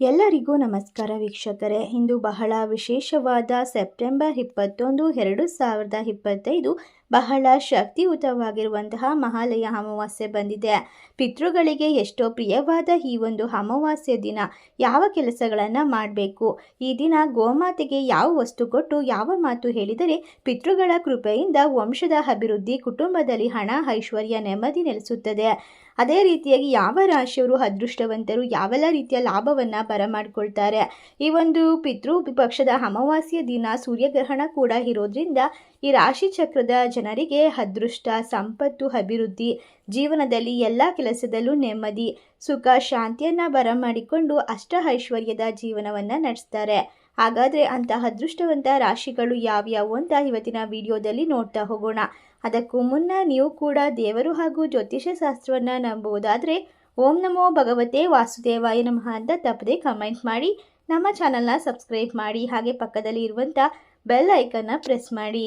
ಎಲ್ಲರಿಗೂ ನಮಸ್ಕಾರ ವೀಕ್ಷಕರೇ. ಇಂದು ಬಹಳ ವಿಶೇಷವಾದ ಸೆಪ್ಟೆಂಬರ್ ಇಪ್ಪತ್ತೊಂದು ಎರಡು ಸಾವಿರದ ಇಪ್ಪತ್ತೈದು ಬಹಳ ಶಕ್ತಿಯುತವಾಗಿರುವಂತಹ ಮಹಾಲಯ ಅಮಾವಾಸ್ಯೆ ಬಂದಿದೆ. ಪಿತೃಗಳಿಗೆ ಎಷ್ಟೋ ಪ್ರಿಯವಾದ ಈ ಒಂದು ಅಮಾವಾಸ್ಯೆ ದಿನ. ಯಾವ ಕೆಲಸಗಳನ್ನು ಮಾಡಬೇಕು? ಈ ದಿನ ಗೋಮಾತೆಗೆ ಯಾವ ವಸ್ತು ಕೊಟ್ಟು ಯಾವ ಮಾತು ಹೇಳಿದರೆ ಪಿತೃಗಳ ಕೃಪೆಯಿಂದ ವಂಶದ ಅಭಿವೃದ್ಧಿ, ಕುಟುಂಬದಲ್ಲಿ ಹಣ, ಐಶ್ವರ್ಯ, ನೆಮ್ಮದಿ ನೆಲೆಸುತ್ತದೆ. ಅದೇ ರೀತಿಯಾಗಿ ಯಾವ ರಾಶಿಯವರು ಅದೃಷ್ಟವಂತರು ಯಾವೆಲ್ಲ ರೀತಿಯ ಲಾಭವನ್ನು ಬರಮಾಡ್ಕೊಳ್ತಾರೆ? ಈ ಒಂದು ಪಿತೃ ಪಕ್ಷದ ಅಮಾವಾಸ್ಯ ದಿನ ಸೂರ್ಯಗ್ರಹಣ ಕೂಡ ಇರೋದ್ರಿಂದ ಈ ರಾಶಿ ಚಕ್ರದ ಜನರಿಗೆ ಅದೃಷ್ಟ, ಸಂಪತ್ತು, ಅಭಿವೃದ್ಧಿ, ಜೀವನದಲ್ಲಿ ಎಲ್ಲ ಕೆಲಸದಲ್ಲೂ ನೆಮ್ಮದಿ, ಸುಖ, ಶಾಂತಿಯನ್ನು ಬರಮಾಡಿಕೊಂಡು ಅಷ್ಟ ಐಶ್ವರ್ಯದ ಜೀವನವನ್ನು ನಡೆಸ್ತಾರೆ. ಹಾಗಾದರೆ ಅಂತಹ ಅದೃಷ್ಟವಂತ ರಾಶಿಗಳು ಯಾವ್ಯಾವು ಅಂತ ಇವತ್ತಿನ ವಿಡಿಯೋದಲ್ಲಿ ನೋಡ್ತಾ ಹೋಗೋಣ. ಅದಕ್ಕೂ ಮುನ್ನ ನೀವು ಕೂಡ ದೇವರು ಹಾಗೂ ಜ್ಯೋತಿಷ್ಯ ಶಾಸ್ತ್ರವನ್ನು ನಂಬುವುದಾದರೆ ಓಂ ನಮೋ ಭಗವತೆ ವಾಸುದೇವಾಯ ನಮಃ ಅಂತ ತಪ್ಪದೆ ಕಮೆಂಟ್ ಮಾಡಿ, ನಮ್ಮ ಚಾನಲ್ನ ಸಬ್ಸ್ಕ್ರೈಬ್ ಮಾಡಿ, ಹಾಗೆ ಪಕ್ಕದಲ್ಲಿ ಇರುವಂಥ ಬೆಲ್ ಐಕನ್ನ ಪ್ರೆಸ್ ಮಾಡಿ.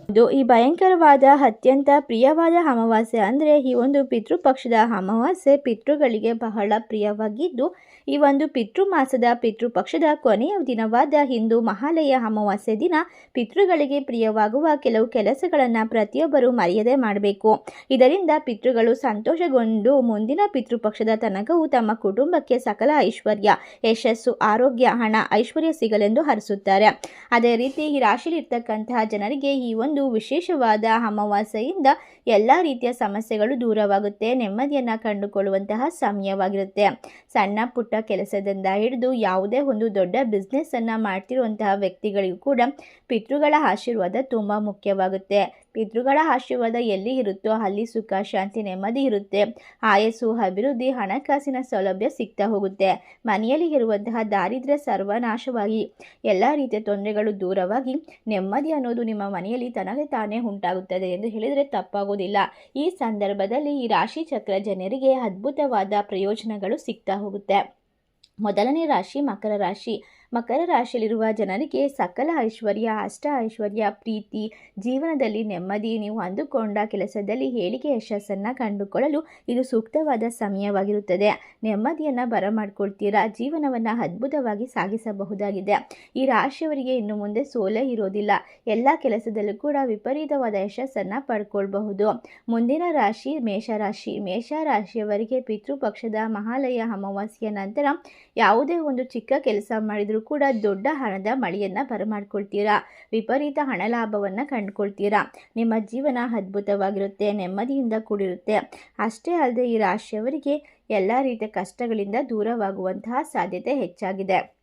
ಇದು ಈ ಭಯಂಕರವಾದ, ಅತ್ಯಂತ ಪ್ರಿಯವಾದ ಅಮಾವಾಸ್ಯೆ. ಅಂದರೆ ಈ ಒಂದು ಪಿತೃಪಕ್ಷದ ಅಮಾವಾಸ್ಯೆ ಪಿತೃಗಳಿಗೆ ಬಹಳ ಪ್ರಿಯವಾಗಿದ್ದು, ಈ ಒಂದು ಪಿತೃ ಮಾಸದ ಪಿತೃಪಕ್ಷದ ಕೊನೆಯ ದಿನವಾದ ಹಿಂದೂ ಮಹಾಲಯ ಅಮಾವಾಸ್ಯೆ ದಿನ ಪಿತೃಗಳಿಗೆ ಪ್ರಿಯವಾಗುವ ಕೆಲವು ಕೆಲಸಗಳನ್ನು ಪ್ರತಿಯೊಬ್ಬರು ಮರೆಯದೆ ಮಾಡಬೇಕು. ಇದರಿಂದ ಪಿತೃಗಳು ಸಂತೋಷಗೊಂಡು ಮುಂದಿನ ಪಿತೃಪಕ್ಷದ ತನಕವು ತಮ್ಮ ಕುಟುಂಬಕ್ಕೆ ಸಕಲ ಐಶ್ವರ್ಯ, ಯಶಸ್ಸು, ಆರೋಗ್ಯ, ಹಣ, ಐಶ್ವರ್ಯ ಸಿಗಲೆಂದು ಹರಿಸುತ್ತಾರೆ. ಅದೇ ರೀತಿ ಈ ರಾಶಿಯಲ್ಲಿರ್ತಕ್ಕಂತಹ ಜನರಿಗೆ ಈ ಒಂದು ವಿಶೇಷವಾದ ಅಮಾವಾಸ್ಯೆಯಿಂದ ಎಲ್ಲ ರೀತಿಯ ಸಮಸ್ಯೆಗಳು ದೂರವಾಗುತ್ತೆ, ನೆಮ್ಮದಿಯನ್ನು ಕಂಡುಕೊಳ್ಳುವಂತಹ ಸಮಯವಾಗಿರುತ್ತೆ. ಸಣ್ಣ ಪುಟ್ಟ ಕೆಲಸದಿಂದ ಹಿಡಿದು ಯಾವುದೇ ಒಂದು ದೊಡ್ಡ ಬಿಸ್ನೆಸ್ಸನ್ನು ಮಾಡ್ತಿರುವಂತಹ ವ್ಯಕ್ತಿಗಳಿಗೂ ಕೂಡ ಪಿತೃಗಳ ಆಶೀರ್ವಾದ ತುಂಬ ಮುಖ್ಯವಾಗುತ್ತೆ. ಪಿತೃಗಳ ಆಶೀರ್ವಾದ ಎಲ್ಲಿ ಇರುತ್ತೋ ಅಲ್ಲಿ ಸುಖ, ಶಾಂತಿ, ನೆಮ್ಮದಿ ಇರುತ್ತೆ. ಆಯಸ್ಸು, ಅಭಿವೃದ್ಧಿ, ಹಣಕಾಸಿನ ಸೌಲಭ್ಯ ಸಿಗ್ತಾ ಹೋಗುತ್ತೆ. ಮನೆಯಲ್ಲಿ ಇರುವಂತಹ ದಾರಿದ್ರ್ಯ ಸರ್ವನಾಶವಾಗಿ, ಎಲ್ಲ ರೀತಿಯ ತೊಂದರೆಗಳು ದೂರವಾಗಿ ನೆಮ್ಮದಿ ಅನ್ನೋದು ನಿಮ್ಮ ಮನೆಯಲ್ಲಿ ತನಗೆ ತಾನೇ ಉಂಟಾಗುತ್ತದೆ ಎಂದು ಹೇಳಿದರೆ ತಪ್ಪಾಗೋದಿಲ್ಲ. ಈ ಸಂದರ್ಭದಲ್ಲಿ ಈ ರಾಶಿ ಚಕ್ರ ಜನರಿಗೆ ಅದ್ಭುತವಾದ ಪ್ರಯೋಜನಗಳು ಸಿಗ್ತಾ ಹೋಗುತ್ತೆ. ಮೊದಲನೇ ರಾಶಿ ಮಕರ ರಾಶಿ. ಮಕರ ರಾಶಿಯಲ್ಲಿರುವ ಜನರಿಗೆ ಸಕಲ ಐಶ್ವರ್ಯ, ಅಷ್ಟ ಐಶ್ವರ್ಯ, ಪ್ರೀತಿ, ಜೀವನದಲ್ಲಿ ನೆಮ್ಮದಿ ನೀವು ಅಂದುಕೊಂಡ ಕೆಲಸದಲ್ಲಿ ಹೇಳಿಕೆ ಯಶಸ್ಸನ್ನು ಕಂಡುಕೊಳ್ಳಲು ಇದು ಸೂಕ್ತವಾದ ಸಮಯವಾಗಿರುತ್ತದೆ. ನೆಮ್ಮದಿಯನ್ನು ಬರಮಾಡ್ಕೊಳ್ತೀರಾ? ಜೀವನವನ್ನು ಅದ್ಭುತವಾಗಿ ಸಾಗಿಸಬಹುದಾಗಿದೆ. ಈ ರಾಶಿಯವರಿಗೆ ಇನ್ನು ಮುಂದೆ ಸೋಲೆ ಇರೋದಿಲ್ಲ. ಎಲ್ಲ ಕೆಲಸದಲ್ಲೂ ಕೂಡ ವಿಪರೀತವಾದ ಯಶಸ್ಸನ್ನು ಪಡ್ಕೊಳ್ಬಹುದು. ಮುಂದಿನ ರಾಶಿ ಮೇಷರಾಶಿ. ಮೇಷರಾಶಿಯವರಿಗೆ ಪಿತೃಪಕ್ಷದ ಮಹಾಲಯ ಅಮಾವಾಸ್ಯ ನಂತರ ಯಾವುದೇ ಒಂದು ಚಿಕ್ಕ ಕೆಲಸ ಮಾಡಿದರೂ ಕೂಡ ದೊಡ್ಡ ಹಣದ ಮಳೆಯನ್ನು ಬರಮಾಡ್ಕೊಳ್ತೀರಾ? ವಿಪರೀತ ಹಣ ಲಾಭವನ್ನು ಕಂಡುಕೊಳ್ತೀರಾ? ನಿಮ್ಮ ಜೀವನ ಅದ್ಭುತವಾಗಿರುತ್ತೆ, ನೆಮ್ಮದಿಯಿಂದ ಕೂಡಿರುತ್ತೆ. ಅಷ್ಟೇ ಅಲ್ಲದೆ ಈ ರಾಶಿಯವರಿಗೆ ಎಲ್ಲ ರೀತಿಯ ಕಷ್ಟಗಳಿಂದ ದೂರವಾಗುವಂತಹ ಸಾಧ್ಯತೆ ಹೆಚ್ಚಾಗಿದೆ.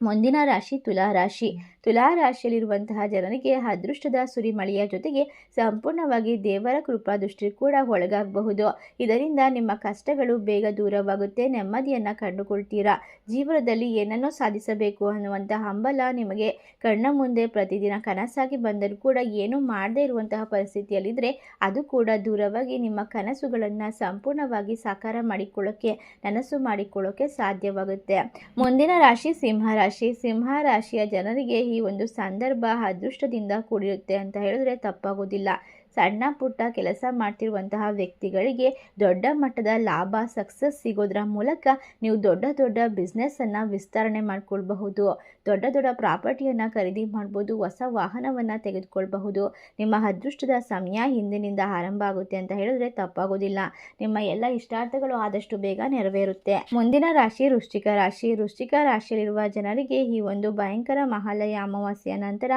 ಮುಂದಿನ ರಾಶಿ ತುಲಾ ರಾಶಿ. ತುಲಾ ರಾಶಿಯಲ್ಲಿರುವಂತಹ ಜನರಿಗೆ ಅದೃಷ್ಟದ ಸುರಿಮಳೆಯ ಜೊತೆಗೆ ಸಂಪೂರ್ಣವಾಗಿ ದೇವರ ಕೃಪಾ ದೃಷ್ಟಿ ಕೂಡ ಒಳಗಾಗಬಹುದು. ಇದರಿಂದ ನಿಮ್ಮ ಕಷ್ಟಗಳು ಬೇಗ ದೂರವಾಗುತ್ತೆ. ನೆಮ್ಮದಿಯನ್ನು ಕಂಡುಕೊಳ್ತೀರಾ? ಜೀವನದಲ್ಲಿ ಏನನ್ನೋ ಸಾಧಿಸಬೇಕು ಅನ್ನುವಂತಹ ಹಂಬಲ ನಿಮಗೆ ಕಣ್ಣ ಮುಂದೆ ಪ್ರತಿದಿನ ಕನಸಾಗಿ ಬಂದರೂ ಕೂಡ ಏನೂ ಮಾಡದೇ ಇರುವಂತಹ ಪರಿಸ್ಥಿತಿಯಲ್ಲಿದ್ದರೆ ಅದು ಕೂಡ ದೂರವಾಗಿ ನಿಮ್ಮ ಕನಸುಗಳನ್ನು ಸಂಪೂರ್ಣವಾಗಿ ಸಾಕಾರ ಮಾಡಿಕೊಳ್ಳೋಕ್ಕೆ ನನಸು ಮಾಡಿಕೊಳ್ಳೋಕ್ಕೆ ಸಾಧ್ಯವಾಗುತ್ತೆ. ಮುಂದಿನ ರಾಶಿ ಸಿಂಹ ರಾಶಿ ಸಿಂಹ ರಾಶಿಯ ಜನರಿಗೆ ಈ ಒಂದು ಸಂದರ್ಭ ಅದೃಷ್ಟದಿಂದ ಕೂಡಿರುತ್ತೆ ಅಂತ ಹೇಳಿದ್ರೆ ತಪ್ಪಾಗೋದಿಲ್ಲ. ಸಣ್ಣ ಪುಟ್ಟ ಕೆಲಸ ಮಾಡ್ತಿರುವಂತಹ ವ್ಯಕ್ತಿಗಳಿಗೆ ದೊಡ್ಡ ಮಟ್ಟದ ಲಾಭ ಸಕ್ಸಸ್ ಸಿಗೋದ್ರ ಮೂಲಕ ನೀವು ದೊಡ್ಡ ದೊಡ್ಡ ಬಿಸ್ನೆಸ್ಸನ್ನು ವಿಸ್ತರಣೆ ಮಾಡಿಕೊಳ್ಬಹುದು. ದೊಡ್ಡ ದೊಡ್ಡ ಪ್ರಾಪರ್ಟಿಯನ್ನು ಖರೀದಿ ಮಾಡ್ಬೋದು, ಹೊಸ ವಾಹನವನ್ನು ತೆಗೆದುಕೊಳ್ಬಹುದು. ನಿಮ್ಮ ಅದೃಷ್ಟದ ಸಮಯ ಹಿಂದಿನಿಂದ ಆರಂಭ ಆಗುತ್ತೆ ಅಂತ ಹೇಳಿದ್ರೆ ತಪ್ಪಾಗೋದಿಲ್ಲ. ನಿಮ್ಮ ಎಲ್ಲ ಇಷ್ಟಾರ್ಥಗಳು ಆದಷ್ಟು ಬೇಗ ನೆರವೇರುತ್ತೆ. ಮುಂದಿನ ರಾಶಿ ವೃಶ್ಚಿಕ. ರಾಶಿ ವೃಶ್ಚಿಕ ರಾಶಿಯಲ್ಲಿರುವ ಜನರಿಗೆ ಈ ಒಂದು ಭಯಂಕರ ಮಹಾಲಯ ಅಮಾವಾಸ್ಯೆಯ ನಂತರ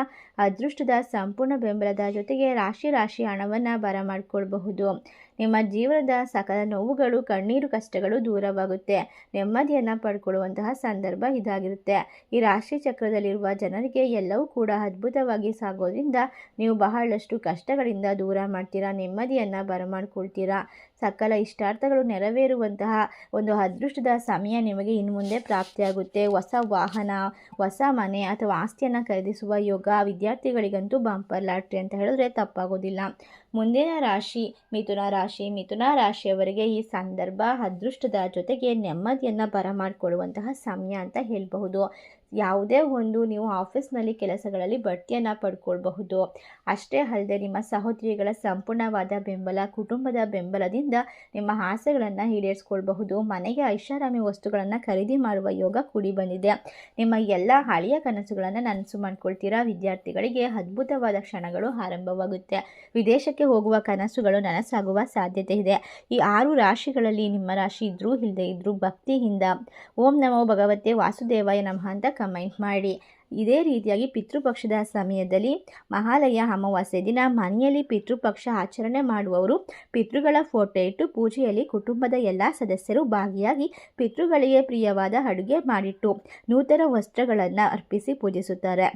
ಅದೃಷ್ಟದ ಸಂಪೂರ್ಣ ಬೆಂಬಲದ ಜೊತೆಗೆ ರಾಶಿ ರಾಶಿ ಹಣವನ್ನು ಬರಮಾಡ್ಕೊಳ್ಬಹುದು. ನಿಮ್ಮ ಜೀವನದ ಸಕಲ ನೋವುಗಳು, ಕಣ್ಣೀರು ಕಷ್ಟಗಳು ದೂರವಾಗುತ್ತೆ. ನೆಮ್ಮದಿಯನ್ನು ಪಡ್ಕೊಳ್ಳುವಂತಹ ಸಂದರ್ಭ ಇದಾಗಿರುತ್ತೆ. ಈ ರಾಶಿ ಚಕ್ರದಲ್ಲಿರುವ ಜನರಿಗೆ ಎಲ್ಲವೂ ಕೂಡ ಅದ್ಭುತವಾಗಿ ಸಾಗೋದ್ರಿಂದ ನೀವು ಬಹಳಷ್ಟು ಕಷ್ಟಗಳಿಂದ ದೂರ ಮಾಡ್ತೀರಾ, ನೆಮ್ಮದಿಯನ್ನು ಬರಮಾಡ್ಕೊಳ್ತೀರಾ. ಸಕಲ ಇಷ್ಟಾರ್ಥಗಳು ನೆರವೇರುವಂತಹ ಒಂದು ಅದೃಷ್ಟದ ಸಮಯ ನಿಮಗೆ ಇನ್ನು ಮುಂದೆ ಪ್ರಾಪ್ತಿಯಾಗುತ್ತೆ. ಹೊಸ ವಾಹನ, ಹೊಸ ಮನೆ ಅಥವಾ ಆಸ್ತಿಯನ್ನು ಖರೀದಿಸುವ ಯೋಗ ವಿದ್ಯಾರ್ಥಿಗಳಿಗಂತೂ ಬಂಪರ್ ಲಾಟ್ರಿ ಅಂತ ಹೇಳಿದ್ರೆ ತಪ್ಪಾಗೋದಿಲ್ಲ. ಮುಂದಿನ ರಾಶಿ ಮಿಥುನ ರಾಶಿ. ಮಿಥುನ ರಾಶಿಯವರಿಗೆ ಈ ಸಂದರ್ಭ, ಅದೃಷ್ಟದ ಜೊತೆಗೆ ನೆಮ್ಮದಿಯನ್ನು ಬರಮಾಡಿಕೊಳ್ಳುವಂತಹ ಸಮಯ ಅಂತ ಹೇಳಬಹುದು. ಯಾವುದೇ ಒಂದು ನೀವು ಆಫೀಸ್ನಲ್ಲಿ ಕೆಲಸಗಳಲ್ಲಿ ಬಡ್ತಿಯನ್ನು ಪಡ್ಕೊಳ್ಬಹುದು. ಅಷ್ಟೇ ಅಲ್ಲದೆ ನಿಮ್ಮ ಸಹೋದರಿಗಳ ಸಂಪೂರ್ಣವಾದ ಬೆಂಬಲ, ಕುಟುಂಬದ ಬೆಂಬಲದಿಂದ ನಿಮ್ಮ ಆಸೆಗಳನ್ನು ಈಡೇರಿಸ್ಕೊಳ್ಬಹುದು. ಮನೆಗೆ ಐಷಾರಾಮಿ ವಸ್ತುಗಳನ್ನು ಖರೀದಿ ಮಾಡುವ ಯೋಗ ಕೂಡಿ ಬಂದಿದೆ. ನಿಮ್ಮ ಎಲ್ಲ ಹಳೆಯ ಕನಸುಗಳನ್ನು ನನಸು ಮಾಡ್ಕೊಳ್ತೀರಾ? ವಿದ್ಯಾರ್ಥಿಗಳಿಗೆ ಅದ್ಭುತವಾದ ಕ್ಷಣಗಳು ಆರಂಭವಾಗುತ್ತೆ. ವಿದೇಶಕ್ಕೆ ಹೋಗುವ ಕನಸುಗಳು ನನಸಾಗುವ ಸಾಧ್ಯತೆ ಇದೆ. ಈ ಆರು ರಾಶಿಗಳಲ್ಲಿ ನಿಮ್ಮ ರಾಶಿ ಇದ್ರೂ ಇಲ್ಲದೆ ಇದ್ರೂ ಭಕ್ತಿಯಿಂದ ಓಂ ನಮೋ ಭಗವತೆ ವಾಸುದೇವಾಯ ನಮಃ ಅಂತ ಕಮೆಂಟ್ ಮಾಡಿ. ಇದೇ ರೀತಿಯಾಗಿ ಪಿತೃಪಕ್ಷದ ಸಮಯದಲ್ಲಿ ಮಹಾಲಯ ಅಮಾವಾಸ್ಯೆ ದಿನ ಮನೆಯಲ್ಲಿ ಪಿತೃಪಕ್ಷ ಆಚರಣೆ ಮಾಡುವವರು ಪಿತೃಗಳ ಫೋಟೋ ಇಟ್ಟು ಪೂಜೆಯಲ್ಲಿ ಕುಟುಂಬದ ಎಲ್ಲ ಸದಸ್ಯರು ಭಾಗಿಯಾಗಿ ಪಿತೃಗಳಿಗೆ ಪ್ರಿಯವಾದ ಅಡುಗೆ ಮಾಡಿಟ್ಟು ನೂತನ ವಸ್ತ್ರಗಳನ್ನು ಅರ್ಪಿಸಿ ಪೂಜಿಸುತ್ತಾರೆ.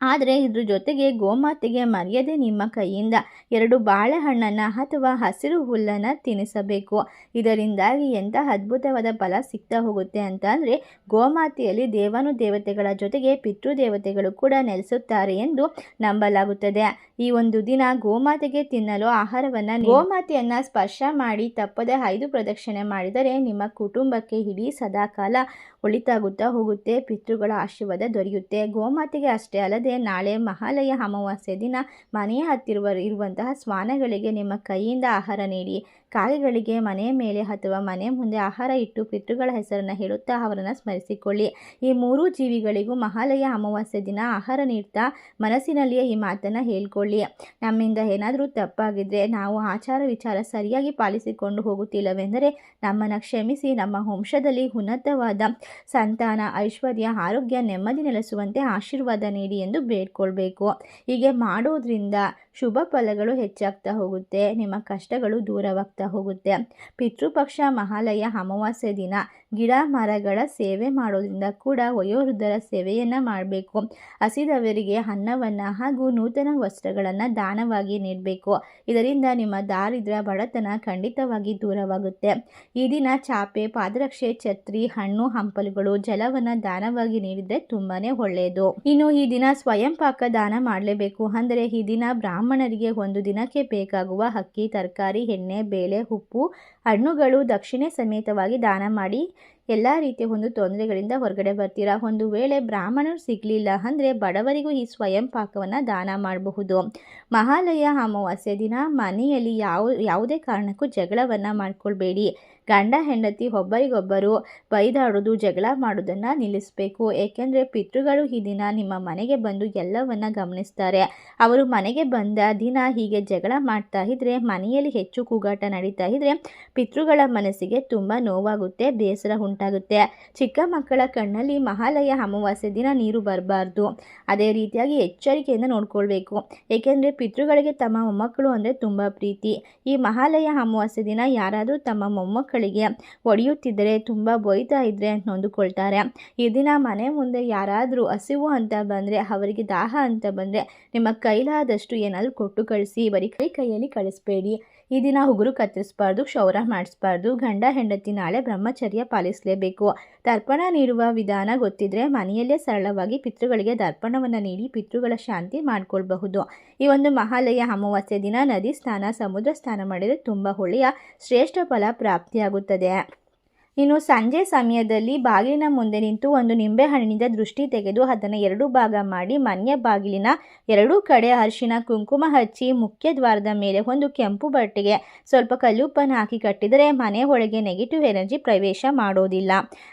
ಆದರೆ ಇದ್ರ ಜೊತೆಗೆ ಗೋಮಾತೆಗೆ ಮರ್ಯಾದೆ ನಿಮ್ಮ ಕೈಯಿಂದ ಎರಡು ಬಾಳೆಹಣ್ಣನ್ನು ಅಥವಾ ಹಸಿರು ಹುಲ್ಲನ್ನು ತಿನ್ನಿಸಬೇಕು ಇದರಿಂದಾಗಿ ಎಂಥ ಅದ್ಭುತವಾದ ಫಲ ಸಿಗ್ತಾ ಹೋಗುತ್ತೆ ಅಂತ ಅಂದರೆ ಗೋಮಾತೆಯಲ್ಲಿ ದೇವಾನು ದೇವತೆಗಳ ಜೊತೆಗೆ ಪಿತೃದೇವತೆಗಳು ಕೂಡ ನೆಲೆಸುತ್ತಾರೆ ಎಂದು ನಂಬಲಾಗುತ್ತದೆ. ಈ ಒಂದು ದಿನ ಗೋಮಾತೆಗೆ ತಿನ್ನಲು ಆಹಾರವನ್ನು ಗೋಮಾತೆಯನ್ನು ಸ್ಪರ್ಶ ಮಾಡಿ ತಪ್ಪದೆ ಐದು ಪ್ರದಕ್ಷಿಣೆ ಮಾಡಿದರೆ ನಿಮ್ಮ ಕುಟುಂಬಕ್ಕೆ ಇಡೀ ಸದಾಕಾಲ ಒಳಿತಾಗುತ್ತಾ ಹೋಗುತ್ತೆ, ಪಿತೃಗಳ ಆಶೀರ್ವಾದ ದೊರೆಯುತ್ತೆ. ಗೋಮಾತೆಗೆ ಅಷ್ಟೇ ಅಲ್ಲದೆ ನಾಳೆ ಮಹಾಲಯ ಅಮಾವಾಸ್ಯೆ ದಿನ ಮನೆಯ ಹತ್ತಿರುವ ಇರುವಂತಹ ಶ್ವಾನಗಳಿಗೆ ನಿಮ್ಮ ಕೈಯಿಂದ ಆಹಾರ ನೀಡಿ. ಕಾಗೆಗಳಿಗೆ ಮನೆಯ ಮೇಲೆ ಅಥವಾ ಮನೆ ಮುಂದೆ ಆಹಾರ ಇಟ್ಟು ಪಿತೃಗಳ ಹೆಸರನ್ನು ಹೇಳುತ್ತಾ ಅವರನ್ನು ಸ್ಮರಿಸಿಕೊಳ್ಳಿ. ಈ ಮೂರೂ ಜೀವಿಗಳಿಗೂ ಮಹಾಲಯ ಅಮಾವಾಸ್ಯೆ ದಿನ ಆಹಾರ ನೀಡ್ತಾ ಮನಸ್ಸಿನಲ್ಲಿಯೇ ಈ ಮಾತನ್ನು ಹೇಳ್ಕೊಳ್ಳಿ. ನಮ್ಮಿಂದ ಏನಾದರೂ ತಪ್ಪಾಗಿದ್ದರೆ ನಾವು ಆಚಾರ ವಿಚಾರ ಸರಿಯಾಗಿ ಪಾಲಿಸಿಕೊಂಡು ಹೋಗುತ್ತಿಲ್ಲವೆಂದರೆ ನಮ್ಮನ್ನು ಕ್ಷಮಿಸಿ ನಮ್ಮ ವಂಶದಲ್ಲಿ ಉನ್ನತವಾದ ಸಂತಾನ, ಐಶ್ವರ್ಯ, ಆರೋಗ್ಯ ನೆಮ್ಮದಿ ನೆಲೆಸುವಂತೆ ಆಶೀರ್ವಾದ ನೀಡಿ ಎಂದು ಬೇಡ್ಕೊಳ್ಬೇಕು. ಹೀಗೆ ಮಾಡೋದ್ರಿಂದ ಶುಭ ಫಲಗಳು ಹೆಚ್ಚಾಗ್ತಾ ಹೋಗುತ್ತೆ, ನಿಮ್ಮ ಕಷ್ಟಗಳು ದೂರವಾಗ್ತಾ ಹೋಗುತ್ತೆ. ಪಿತೃಪಕ್ಷ ಮಹಾಲಯ ಅಮಾವಾಸ್ಯ ದಿನ, ಗಿಡ ಮರಗಳ ಸೇವೆ ಮಾಡೋದ್ರಿಂದ ಕೂಡ ವಯೋವೃದ್ಧರ ಸೇವೆಯನ್ನು ಮಾಡಬೇಕು. ಹಸಿದವರಿಗೆ ಅನ್ನವನ್ನು ಹಾಗೂ ನೂತನ ವಸ್ತ್ರಗಳನ್ನು ದಾನವಾಗಿ ನೀಡಬೇಕು. ಇದರಿಂದ ನಿಮ್ಮ ದಾರಿದ್ರ್ಯ ಬಡತನ ಖಂಡಿತವಾಗಿ ದೂರವಾಗುತ್ತೆ. ಈ ದಿನ ಚಾಪೆ, ಪಾದರಕ್ಷೆ, ಛತ್ರಿ, ಹಣ್ಣು, ಹಂಪಲುಗಳು ಜಲವನ್ನು ದಾನವಾಗಿ ನೀಡಿದರೆ ತುಂಬಾ ಒಳ್ಳೆಯದು ಇನ್ನು ಈ ದಿನ ಸ್ವಯಂ ಪಾಕ ದಾನ ಮಾಡಲೇಬೇಕು. ಅಂದರೆ ಈ ದಿನ ಬ್ರಾಹ್ಮಣರಿಗೆ ಒಂದು ದಿನಕ್ಕೆ ಬೇಕಾಗುವ ಅಕ್ಕಿ, ತರಕಾರಿ, ಎಣ್ಣೆ, ಬೇಳೆ, ಉಪ್ಪು, ಹಣ್ಣುಗಳು ದಕ್ಷಿಣೆ ಸಮೇತವಾಗಿ ದಾನ ಮಾಡಿ ಎಲ್ಲ ರೀತಿಯ ಒಂದು ತೊಂದರೆಗಳಿಂದ ಹೊರಗಡೆ ಬರ್ತೀರಾ? ಒಂದು ವೇಳೆ ಬ್ರಾಹ್ಮಣರು ಸಿಗಲಿಲ್ಲ ಅಂದರೆ ಬಡವರಿಗೂ ಈ ಸ್ವಯಂ ಪಾಕವನ್ನು ದಾನ ಮಾಡಬಹುದು. ಮಹಾಲಯ ಅಮಾವಾಸ್ಯ ದಿನ ಮನೆಯಲ್ಲಿ ಯಾವ, ಯಾವುದೇ ಕಾರಣಕ್ಕೂ ಜಗಳವನ್ನು ಮಾಡ್ಕೊಳ್ಬೇಡಿ. ಗಂಡ ಹೆಂಡತಿ ಒಬ್ಬರಿಗೊಬ್ಬರು ಬೈದಾಡೋದು, ಜಗಳ ಮಾಡೋದನ್ನು ನಿಲ್ಲಿಸಬೇಕು. ಏಕೆಂದರೆ ಪಿತೃಗಳು ಈ ದಿನ ನಿಮ್ಮ ಮನೆಗೆ ಬಂದು ಎಲ್ಲವನ್ನ ಗಮನಿಸ್ತಾರೆ. ಅವರು ಮನೆಗೆ ಬಂದ ದಿನ ಹೀಗೆ ಜಗಳ ಮಾಡ್ತಾ ಇದ್ದರೆ ಮನೆಯಲ್ಲಿ ಹೆಚ್ಚು ಕೂಗಾಟ ನಡೀತಾ ಇದ್ದರೆ ಪಿತೃಗಳ ಮನಸ್ಸಿಗೆ ತುಂಬ ನೋವಾಗುತ್ತೆ, ಬೇಸರ ಉಂಟಾಗುತ್ತೆ. ಚಿಕ್ಕ ಮಕ್ಕಳ ಕಣ್ಣಲ್ಲಿ ಮಹಾಲಯ ಅಮಾವಾಸ್ಯೆ ದಿನ ನೀರು ಬರಬಾರ್ದು. ಅದೇ ರೀತಿಯಾಗಿ ಎಚ್ಚರಿಕೆಯಿಂದ ನೋಡ್ಕೊಳ್ಬೇಕು. ಏಕೆಂದರೆ ಪಿತೃಗಳಿಗೆ ತಮ್ಮ ಮೊಮ್ಮಕ್ಕಳು ಅಂದರೆ ತುಂಬ ಪ್ರೀತಿ. ಈ ಮಹಾಲಯ ಅಮಾವಾಸ್ಯೆ ದಿನ ಯಾರಾದರೂ ತಮ್ಮ ಮೊಮ್ಮಕ್ಕಳಿಗೆ ಹೊಡೆಯುತ್ತಿದ್ದರೆ ತುಂಬ ಬೈತಾ ಇದ್ದರೆ ನೊಂದುಕೊಳ್ತಾರೆ. ಈ ದಿನ ಮನೆ ಮುಂದೆ ಯಾರಾದರೂ ಹಸಿವು ಅಂತ ಬಂದರೆ, ಅವರಿಗೆ ದಾಹ ಅಂತ ಬಂದರೆ, ನಿಮ್ಮ ಕೈಲಾದಷ್ಟು ಏನಾದರೂ ಕೊಟ್ಟು ಕಳಿಸಿ, ಬರೀ ಕೈ ಕೈಯಲ್ಲಿ ಕಳಿಸ್ಬೇಡಿ. ಈ ದಿನ ಉಗುರು ಕತ್ತರಿಸಬಾರ್ದು, ಕ್ಷೌರ ಮಾಡಿಸ್ಬಾರ್ದು, ಗಂಡ ಹೆಂಡತಿ ನಾಳೆ ಬ್ರಹ್ಮಚರ್ಯ ಪಾಲಿಸಲೇಬೇಕು. ತರ್ಪಣ ನೀಡುವ ವಿಧಾನ ಗೊತ್ತಿದ್ರೆ ಮನೆಯಲ್ಲೇ ಸರಳವಾಗಿ ಪಿತೃಗಳಿಗೆ ದರ್ಪಣವನ್ನು ನೀಡಿ ಪಿತೃಗಳ ಶಾಂತಿ ಮಾಡಿಕೊಳ್ಬಹುದು. ಈ ಒಂದು ಮಹಾಲಯ ಅಮಾವಾಸ್ಯೆ ದಿನ ನದಿ ಸ್ನಾನ, ಸಮುದ್ರ ಸ್ನಾನ ಮಾಡಿದರೆ ತುಂಬ ಒಳ್ಳೆಯ ಶ್ರೇಷ್ಠ ಫಲ ಪ್ರಾಪ್ತಿಯಾಗುತ್ತದೆ. ಇನ್ನು ಸಂಜೆ ಸಮಯದಲ್ಲಿ ಬಾಗಿಲಿನ ಮುಂದೆ ನಿಂತು ಒಂದು ನಿಂಬೆಹಣ್ಣಿನಿಂದ ದೃಷ್ಟಿ ತೆಗೆದು ಅದನ್ನು ಎರಡು ಭಾಗ ಮಾಡಿ ಮನೆಯ ಬಾಗಿಲಿನ ಎರಡೂ ಕಡೆ ಅರಿಶಿನ, ಕುಂಕುಮ ಹಚ್ಚಿ ಮುಖ್ಯ ದ್ವಾರದ ಮೇಲೆ ಒಂದು ಕೆಂಪು ಬಟ್ಟೆಗೆ ಸ್ವಲ್ಪ ಕಲ್ಲುಪ್ಪನ್ನು ಹಾಕಿ ಕಟ್ಟಿದರೆ ಮನೆ ಒಳಗೆ ನೆಗೆಟಿವ್ ಎನರ್ಜಿ ಪ್ರವೇಶ ಮಾಡೋದಿಲ್ಲ.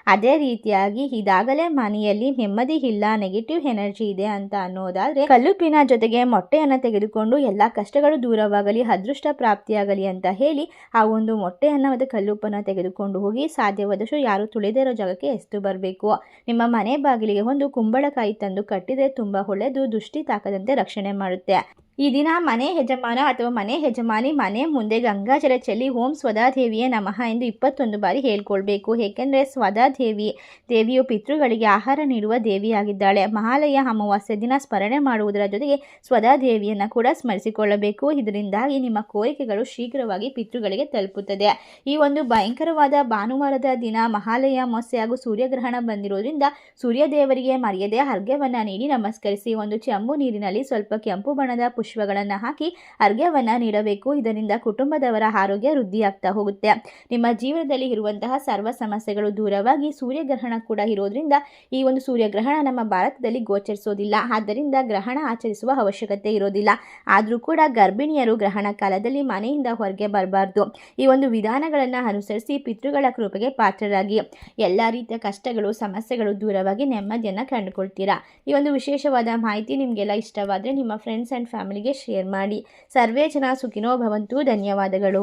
ಅದೇ ರೀತಿಯಾಗಿ ಇದಾಗಲೇ ಮನೆಯಲ್ಲಿ ನೆಮ್ಮದಿ ಇಲ್ಲ, ನೆಗೆಟಿವ್ ಎನರ್ಜಿ ಇದೆ ಅಂತ ಅನ್ನೋದಾದರೆ ಕಲ್ಲುಪ್ಪಿನ ಜೊತೆಗೆ ಮೊಟ್ಟೆಯನ್ನು ತೆಗೆದುಕೊಂಡು ಎಲ್ಲ ಕಷ್ಟಗಳು ದೂರವಾಗಲಿ, ಅದೃಷ್ಟ ಪ್ರಾಪ್ತಿಯಾಗಲಿ ಅಂತ ಹೇಳಿ ಆ ಒಂದು ಮೊಟ್ಟೆಯನ್ನು ಮತ್ತು ಕಲ್ಲುಪ್ಪನ್ನು ತೆಗೆದುಕೊಂಡು ಹೋಗಿ ಸಾಧ್ಯವಾದಷ್ಟು ಯಾರು ತುಳಿದಿರೋ ಜಾಗಕ್ಕೆ ಎಸ್ತು ಬರಬೇಕು. ನಿಮ್ಮ ಮನೆ ಬಾಗಿಲಿಗೆ ಒಂದು ಕುಂಬಳಕಾಯಿ ತಂದು ಕಟ್ಟಿದರೆ ತುಂಬ ಒಳ್ಳೆಯದು ದೃಷ್ಟಿ ತಾಕದಂತೆ ರಕ್ಷಣೆ ಮಾಡುತ್ತೆ. ಈ ದಿನ ಮನೆ ಯಜಮಾನ ಅಥವಾ ಮನೆ ಯಜಮಾನಿ, ಮನೆ ಮುಂದೆ ಗಂಗಾಜಲ ಚೆಲ್ಲಿ ಓಂ ಸ್ವದಾದೇವಿಯೇ ನಮಃ ಎಂದು ಇಪ್ಪತ್ತೊಂದು ಬಾರಿ ಹೇಳ್ಕೊಳ್ಬೇಕು. ಏಕೆಂದರೆ ಸ್ವದಾದೇವಿ ದೇವಿಯು ಪಿತೃಗಳಿಗೆ ಆಹಾರ ನೀಡುವ ದೇವಿಯಾಗಿದ್ದಾಳೆ. ಮಹಾಲಯ ಅಮಾವಾಸ್ಯೆ ದಿನ ಸ್ಮರಣೆ ಮಾಡುವುದರ ಜೊತೆಗೆ ಸ್ವದಾದೇವಿಯನ್ನು ಕೂಡ ಸ್ಮರಿಸಿಕೊಳ್ಳಬೇಕು. ಇದರಿಂದಾಗಿ ನಿಮ್ಮ ಕೋರಿಕೆಗಳು ಶೀಘ್ರವಾಗಿ ಪಿತೃಗಳಿಗೆ ತಲುಪುತ್ತದೆ. ಈ ಒಂದು ಭಯಂಕರವಾದ ಭಾನುವಾರದ ದಿನ ಮಹಾಲಯ ಅಮಾವಾಸ್ಯೆ ಹಾಗೂ ಸೂರ್ಯಗ್ರಹಣ ಬಂದಿರೋದ್ರಿಂದ ಸೂರ್ಯದೇವರಿಗೆ ಮರ್ಯಾದೆ, ಅರ್ಘ್ಯವನ್ನು ನೀಡಿ ನಮಸ್ಕರಿಸಿ. ಒಂದು ಚೆಂಬು ನೀರಿನಲ್ಲಿ ಸ್ವಲ್ಪ ಕೆಂಪು ಬಣ್ಣದ ಪುಷ್ಪ ಪುಷ್ಪಗಳನ್ನು ಹಾಕಿ ಅರ್ಘ್ಯವನ್ನ ನೀಡಬೇಕು. ಇದರಿಂದ ಕುಟುಂಬದವರ ಆರೋಗ್ಯ ವೃದ್ಧಿಯಾಗ್ತಾ ಹೋಗುತ್ತೆ. ನಿಮ್ಮ ಜೀವನದಲ್ಲಿ ಇರುವಂತಹ ಸರ್ವ ಸಮಸ್ಯೆಗಳು ದೂರವಾಗಿ ಸೂರ್ಯಗ್ರಹಣ ಕೂಡ ಇರೋದ್ರಿಂದ ಈ ಒಂದು ಸೂರ್ಯಗ್ರಹಣ ನಮ್ಮ ಭಾರತದಲ್ಲಿ ಗೋಚರಿಸೋದಿಲ್ಲ. ಆದ್ದರಿಂದ ಗ್ರಹಣ ಆಚರಿಸುವ ಅವಶ್ಯಕತೆ ಇರೋದಿಲ್ಲ. ಆದರೂ ಕೂಡ ಗರ್ಭಿಣಿಯರು ಗ್ರಹಣ ಕಾಲದಲ್ಲಿ ಮನೆಯಿಂದ ಹೊರಗೆ ಬರಬಾರ್ದು. ಈ ಒಂದು ವಿಧಾನಗಳನ್ನು ಅನುಸರಿಸಿ ಪಿತೃಗಳ ಕೃಪೆಗೆ ಪಾತ್ರರಾಗಿ. ಎಲ್ಲ ರೀತಿಯ ಕಷ್ಟಗಳು, ಸಮಸ್ಯೆಗಳು ದೂರವಾಗಿ ನೆಮ್ಮದಿಯನ್ನು ಕಂಡುಕೊಳ್ತೀರಾ? ಈ ಒಂದು ವಿಶೇಷವಾದ ಮಾಹಿತಿ ನಿಮಗೆಲ್ಲ ಇಷ್ಟವಾದರೆ ನಿಮ್ಮ ಫ್ರೆಂಡ್ಸ್ ಆ್ಯಂಡ್ ಫ್ಯಾಮಿಲಿಗೆ ಶೇರ್ ಮಾಡಿ. ಸರ್ವೇ ಜನ ಸುಖಿನೋ ಭವಂತು. ಧನ್ಯವಾದಗಳು.